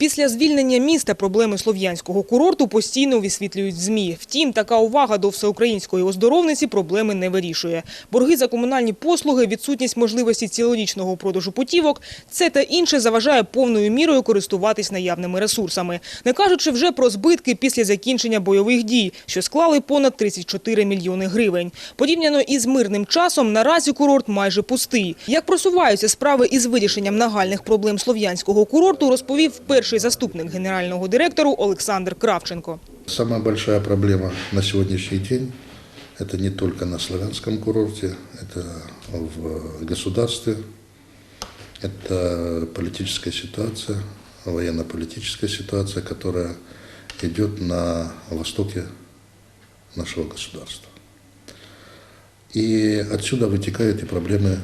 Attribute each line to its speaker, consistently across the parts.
Speaker 1: Після звільнення міста проблеми слов'янського курорту постійно висвітлюють ЗМІ. Втім, така увага до всеукраїнської оздоровниці проблеми не вирішує. Борги за комунальні послуги, відсутність можливості цілорічного продажу путівок – це та інше заважає повною мірою користуватись наявними ресурсами. Не кажучи вже про збитки після закінчення бойових дій, що склали понад 34 мільйони гривень. Порівняно із мирним часом, наразі курорт майже пустий. Як просуваються справи із вирішенням нагальних проблем слов'янського курорту, розповів перший заступник генерального директору Олександр Кравченко.
Speaker 2: Самая большая проблема на сегодняшний день – это не только на славянском курорте, это в государстве, это политическая ситуация, военно-политическая ситуация, которая идет на востоке нашего государства. И отсюда вытекают и проблемы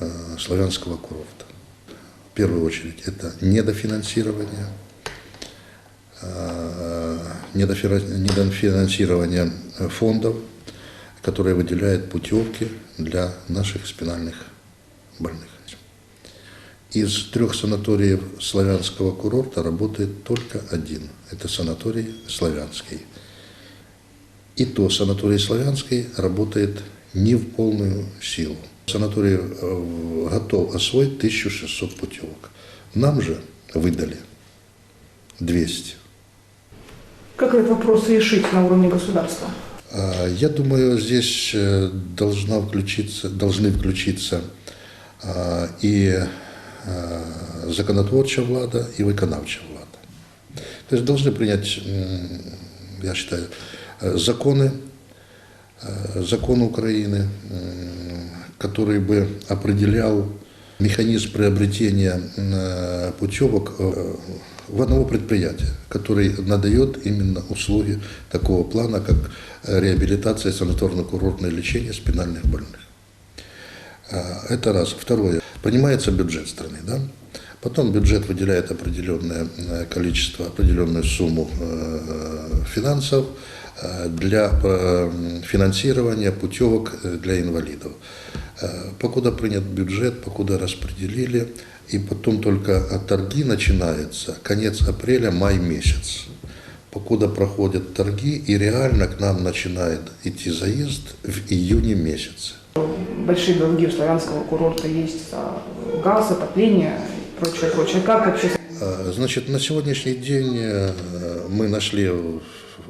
Speaker 2: э, славянского курорта. В первую очередь это недофинансирование, недофира- недофинансирование фондов, которые выделяют путевки для наших спинальных больных. Из трех санаториев славянского курорта работает только один. Это санаторий Славянский. И то санаторий Славянский работает не в полную силу. Санаторий э, готов освоить 1600 путевок. Нам же выдали 200.
Speaker 3: Как этот вопрос решить на уровне государства?
Speaker 2: А, Я думаю, здесь э, должна включиться, должны включиться а, и а, законотворча влада, и виконавча влада. То есть должны принять, я считаю, э, законы, э, закон Украины, который бы определял механизм приобретения э, путевок э, в одного предприятия, который надает именно услуги такого плана, как э, реабилитация, санаторно-курортное лечение спинальных больных. Это раз. Второе. Принимается бюджет страны, да? Потом бюджет выделяет определенное количество, определенную сумму финансов для э, финансирования путевок э, для инвалидов. Э, Покуда принят бюджет, покуда распределили, и потом только от торги начинается конец апреля, май месяц. Покуда проходят торги, и реально к нам начинает идти заезд в июне месяце.
Speaker 3: Большие долги у славянского курорта есть за газ, отопление и прочее, прочее. Как вообще
Speaker 2: А, Значит, на сегодняшний день э, мы нашли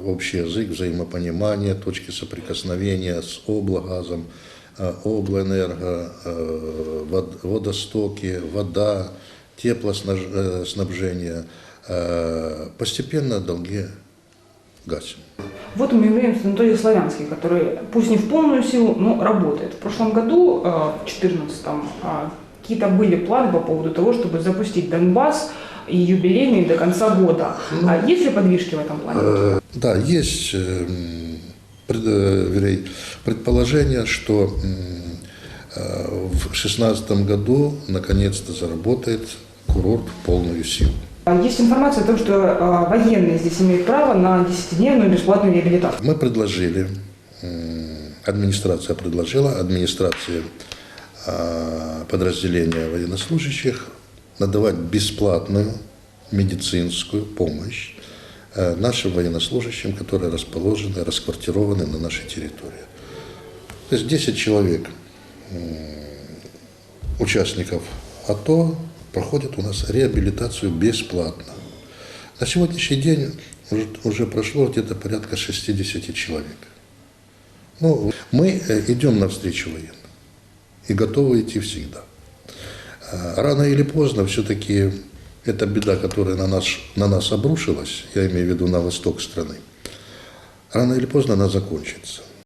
Speaker 2: общий язык, взаимопонимание, точки соприкосновения с облгазом, э, облэнерго, э, вод- водостоки, вода, теплоснабжение. Постепенно долги гасим.
Speaker 3: Вот мы имеем санаторий Славянский, который пусть не в полную силу, но работает. В прошлом году, в 2014 какие-то были планы по поводу того, чтобы запустить Донбасс и юбилейный до конца года. А есть ли подвижки в этом плане?
Speaker 2: Э, Да, есть эм, пред- э, вернее, предположение, что э, в 2016 году наконец-то заработает курорт в полную силу.
Speaker 3: Есть информация о том, что э, военные здесь имеют право на 10-дневную бесплатную реабилитацию.
Speaker 2: Мы предложили, м, администрация предложила, администрации а, подразделения военнослужащих надавать бесплатную медицинскую помощь э, нашим военнослужащим, которые расположены, расквартированы на нашей территории. То есть 10 человек, участников АТО, проходят у нас реабилитацию бесплатно. На сегодняшний день уже, уже прошло где-то порядка 60 человек. Ну, мы э, идем навстречу военным и готовы идти всегда. А, Рано или поздно все-таки эта беда, которая на нас, на нас обрушилась, я имею в виду на восток страны, рано или поздно она закончится.